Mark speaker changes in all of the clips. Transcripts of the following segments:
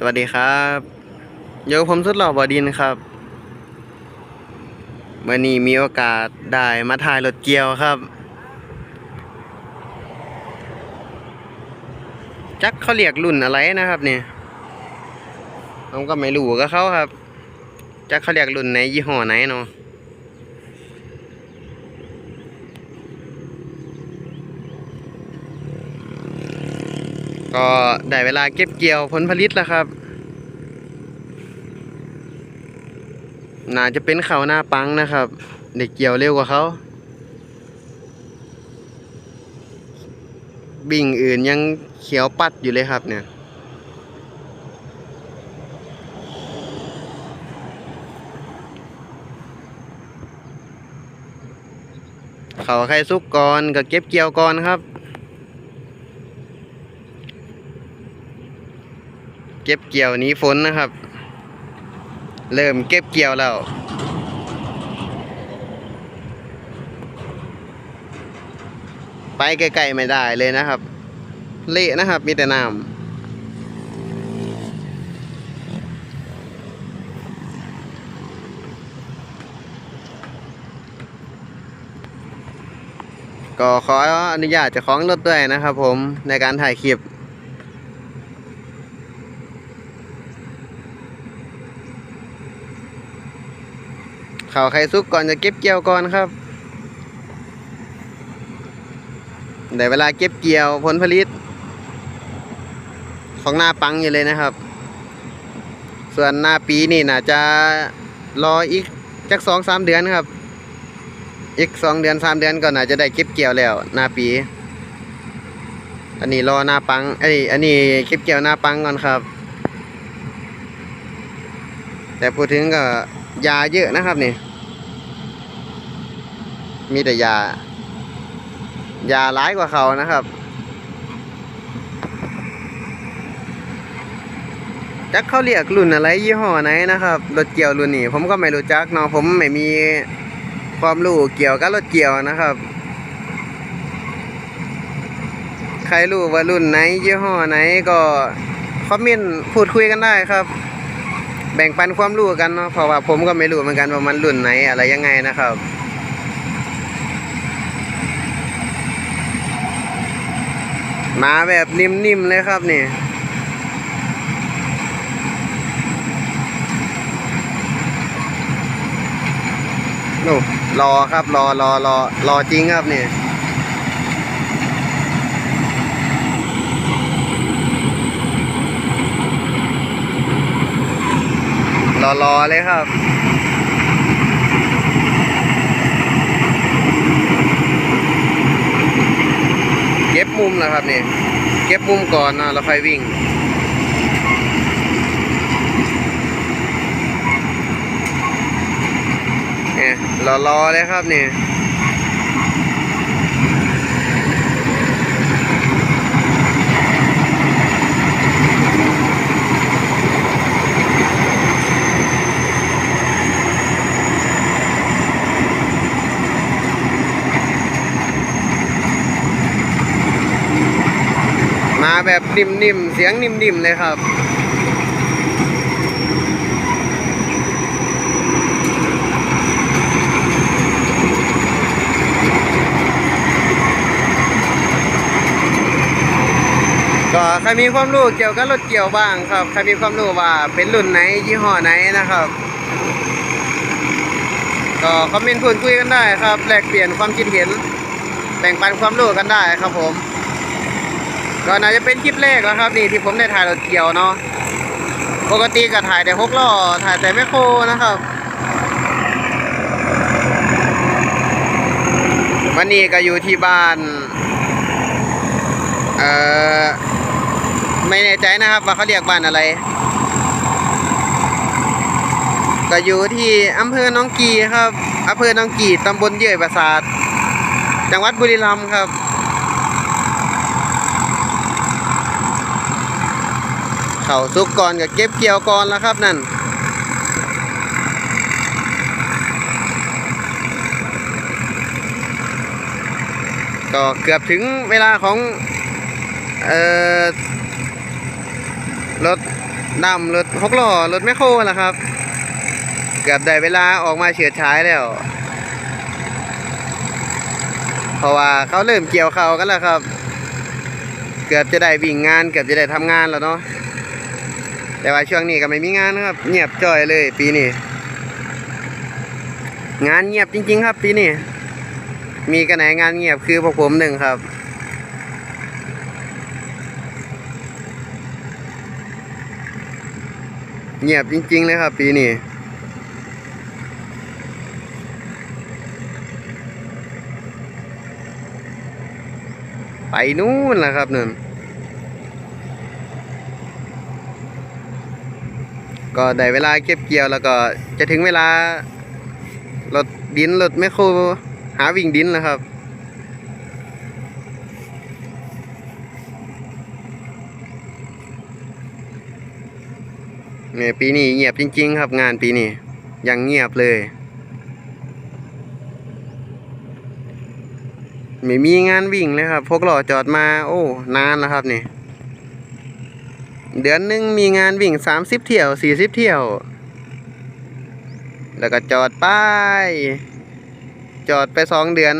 Speaker 1: สวัสดีครับโยกผมสุดหล่อบอดินครับวันนี้มีโอกาสได้มาถ่ายรถเกียวครับ จักเขาเรียกรุ่นอะไรนะครับเนี่ยผมก็ไม่รู้กับเขาครับ จักเขาเรียกรุ่นไหนยี่ห้อไหนเนาะ ก็ได้เวลาเก็บเกี่ยวผลผลิตแล้วครับ น่าจะเป็นเขาวหน้าปังนะครับ เด็กเกี่ยวเร็วกว่าเขา บิ่งอื่นยังเขียวปัดอยู่เลยครับเนี่ยเขาใครสุกก่อนก็เก็บเกี่ยวก่อนครับ เก็บเกี่ยวหนี้ฝนนะครับ เริ่มเก็บเกี่ยวแล้วไปไกลๆไม่ได้เลยนะครับ เละนะครับมีแต่น้ำก็ขออนุญาตจะของรถด้วยนะครับผมในการถ่ายคลิป ขาใครซุกก่อนจะเก็บเกี่ยวก่อนครับได้เวลาเก็บเกี่ยวผลผลิต ของหน้าปังอยู่เลยนะครับ ส่วนหน้าปีนี่น่าจะรออีกจักสองสามเดือนครับ อีกสองเดือนสามเดือนก็น่าจะได้เก็บเกี่ยวแล้วหน้าปี อันนี้รอหน้าปังไออันนี้เก็บเกี่ยวหน้าปังก่อนครับ แต่พูดถึงก็ยาเยอะนะครับนี่ มีแต่ยา ยาร้ายกว่าเขานะครับ จักเขาเรียกรุ่นอะไรยี่ห้อไหนนะครับรถเกี่ยวรุ่นนี้ ผมก็ไม่รู้จักเนาะผมไม่มีความรู้เกี่ยวกับรถเกี่ยวนะครับ ใครรู้ว่ารุ่นไหน ยี่ห้อไหนก็คอมเมนต์พูดคุยกันได้ครับ แบ่งปันความรู้กันเนาะเพราะว่าผมก็ไม่รู้เหมือนกันว่ามันรุ่นไหนอะไรยังไงนะครับ มาแบบนิ่มๆเลยครับนี่โอ้รอครับรอรอรอรอจริงครับนี่รอรอเลยครับ เก็บ มุมแล้วครับนี่เก็บมุมก่อนนะแล้วค่อยวิ่งเนี่ยรอๆเลยครับนี่ นิ่มๆ เสียงนิ่มๆ เลยครับ ก็ใครมีความรู้เกี่ยวกับรถเกี่ยวบ้างครับ ใครมีความรู้ว่าเป็นรุ่นไหนยี่ห้อไหนนะครับ ก็คอมเมนต์พูดคุยกันได้ครับ แลกเปลี่ยนความคิดเห็น แบ่งปันความรู้กันได้ครับผม ก็น่าจะเป็นคลิปแรกแล้วครับนี่ที่ผมได้ถ่ายรถเกี่ยวเนาะปกติก็ถ่ายแต่หกล้อถ่ายแต่แมคโครนะครับ วันนี้ก็อยู่ที่บ้านเอ่อไม่แน่ใจนะครับ ว่าเขาเรียกบ้านอะไร ก็อยู่ที่อำเภอหนองกีครับอำเภอหนองกีตำบลเยื่อยประสาท จังหวัดบุรีรัมย์ครับ เขาซุกก่อนกับเก็บเกี่ยวก่อนแล้วครับนั่นก็เกือบถึงเวลาของเอ่อรถดำรถหกล้อรถแมคโครแล้วครับ เกือบได้เวลาออกมาเฉือดฉายแล้ว เพราะว่าเขาเริ่มเกี่ยวเขากันแล้วครับ เกือบจะได้วิ่งงาน เกือบจะได้ทำงานแล้วเนาะ แต่ว่าช่วงนี้ก็ไม่มีงานนะครับ เงียบจ้อยเลยปีนี้ งานเงียบจริง ๆ ครับ ปีนี้ มีกันไหนงานเงียบคือพวกผมหนึ่งครับเงียบจริง ๆ เลยครับ ปีนี้ไปนู่นแหละครับนั่น ก็ได้เวลาเก็บเกี่ยวแล้วก็จะถึงเวลารถดินรถแมคโครหาวิ่งดินแล้วครับเนี่ยปีนี้เงียบจริง ๆ ครับงานปีนี้ยังเงียบเลย ไม่มีงานวิ่งเลยครับพวกหล่อจอดมา โอ้ นานแล้วครับนี่ เดือนหนึ่งมีงานวิ่งสามสิบเที่ยวสี่สิบเที่ยว แล้วก็จอดป้าย จอดไปสองเดือน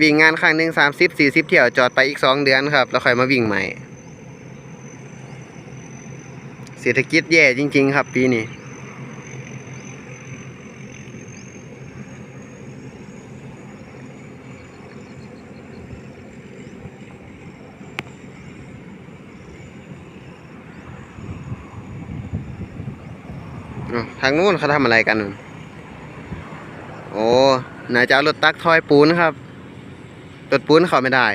Speaker 1: วิ่งงานครั้งหนึ่งสามสิบสี่สิบเที่ยวจอดไปอีกสองเดือนครับ แล้วค่อยมาวิ่งใหม่ เศรษฐกิจแย่จริง ๆ ครับปีนี้ ทางนู้นเขาทำอะไรกัน โอ้น่าจะเอารถตักทอยปูนครับ รถปูนเขาไม่ได้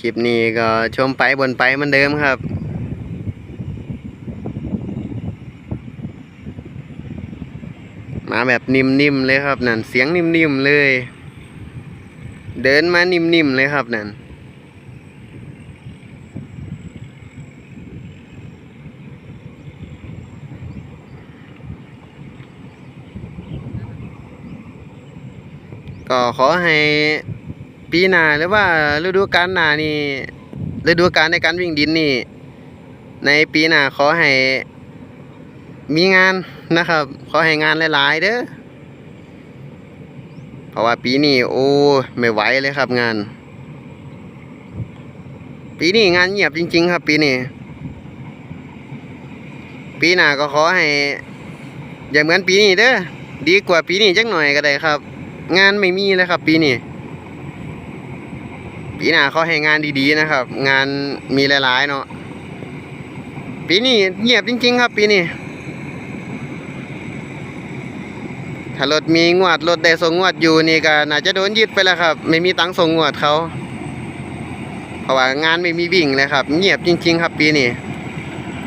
Speaker 1: คลิปนี้ก็ชมไปบนไปเหมือนเดิมครับ มา แบบนิ่มๆเลยครับนั่นเสียงนิ่มๆเลย เดินมานิ่มๆเลยครับนั่นก็ขอให้ปีหน้าหรือว่าฤดูกาลหน้านี่ฤดูกาลในการวิ่งดินนี่ ในปีหน้าขอให้มีงาน นะครับ ขอให้งานหลายๆเด้อเพราะว่าปีนี้โอ้ไม่ไหวเลยครับงาน ปีนี้งานเงียบจริง ๆ ครับ ปีนี้ปีหน้าก็ขอให้ อย่าเหมือนปีนี้เด้อดีกว่าปีนี้จักหน่อยก็ได้ครับ งานไม่มีเลยครับ ปีนี้ปีหน้าเขอให้งานดีๆนะครับ งานมีหลายๆเนาะปีนี้เงียบจริง ๆ ครับ ปีนี้ ถ้ารถมีงวดรถได้ส่งงวดอยู่นี่ก็น่าจะโดนยึดไปแล้วครับ ไม่มีตังค์ส่งงวดเขาเพราะว่างานไม่มีวิ่งเลยครับ เงียบจริง ๆ ครับ ปีนี้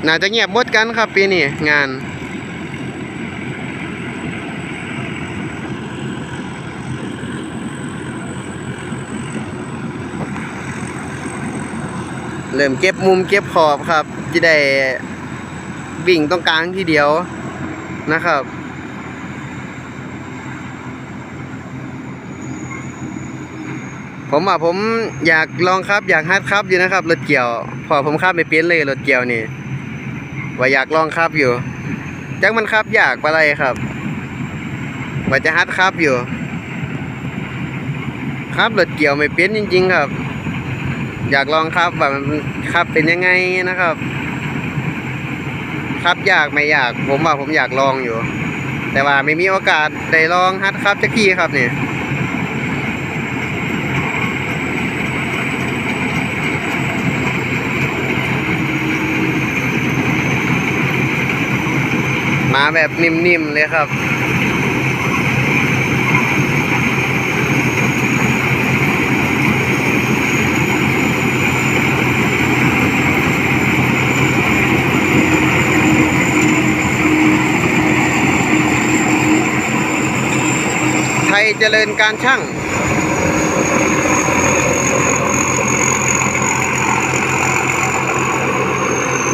Speaker 1: น่าจะเงียบหมดกันครับ ปีนี้งานเริ่มเก็บมุมเก็บขอบครับจะได้วิ่งตรงกลางทีเดียวนะครับ ผมว่าผมอยากลองครับ อยากฮัดครับอยู่นะครับรถเกี่ยว พอผมขับไม่เป็นเลยรถเกี่ยวนี่ ว่าอยากลองครับอยู่จักมันครับอยากอะไรครับ ว่าจะฮัดครับอยู่ ครับรถเกี่ยวไม่เป็นจริง ๆ ครับ อยากลองครับว่ามันครับเป็นยังไงนะครับ ครับยากไม่อยาก ผมว่าผมอยากลองอยู่ แต่ว่าไม่มีโอกาสได้ลองฮัดครับจักทีครับเนี่ มาแบบนิ่มๆเลยครับไทยเจริญการช่าง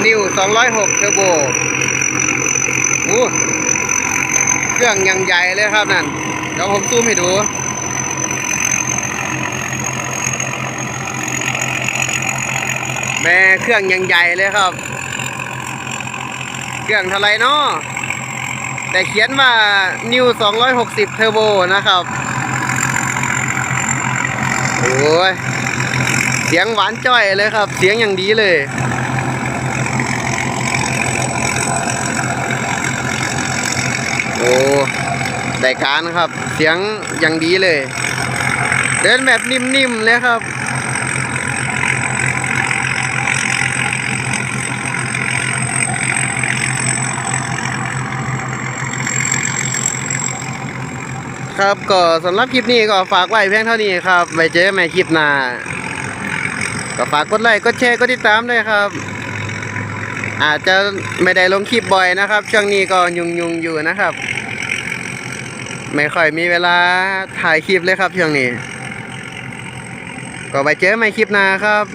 Speaker 1: นิว206เทอร์โบ เครื่องยังใหญ่เลยครับนั่น เดี๋ยวผมซูมให้ดูแม่เครื่องยังใหญ่เลยครับ เครื่องเท่าไรเนาะแต่เขียนว่า New 260 Turbo นะครับ โอ้ย เสียงหวานจ้อยเลยครับ เสียงอย่างดีเลย โอ้ได้การครับ เสียงอย่างดีเลย เดินแบบนิ่มๆเลยครับครับก็สำหรับคลิปนี้ก็ฝากไว้เพียงเท่านี้ครับ ไว้เจอกันใหม่คลิปหน้า ก็ฝากกดไลค์ กดแชร์ กดติดตามด้วยครับ อาจจะไม่ได้ลงคลิปบ่อยนะครับ ช่วงนี้ก็ยุ่งๆอยู่นะครับ ไม่ค่อยมีเวลาถ่ายคลิปเลยครับช่วงนี้ ก็ไปเจอใหม่คลิปหน้าครับ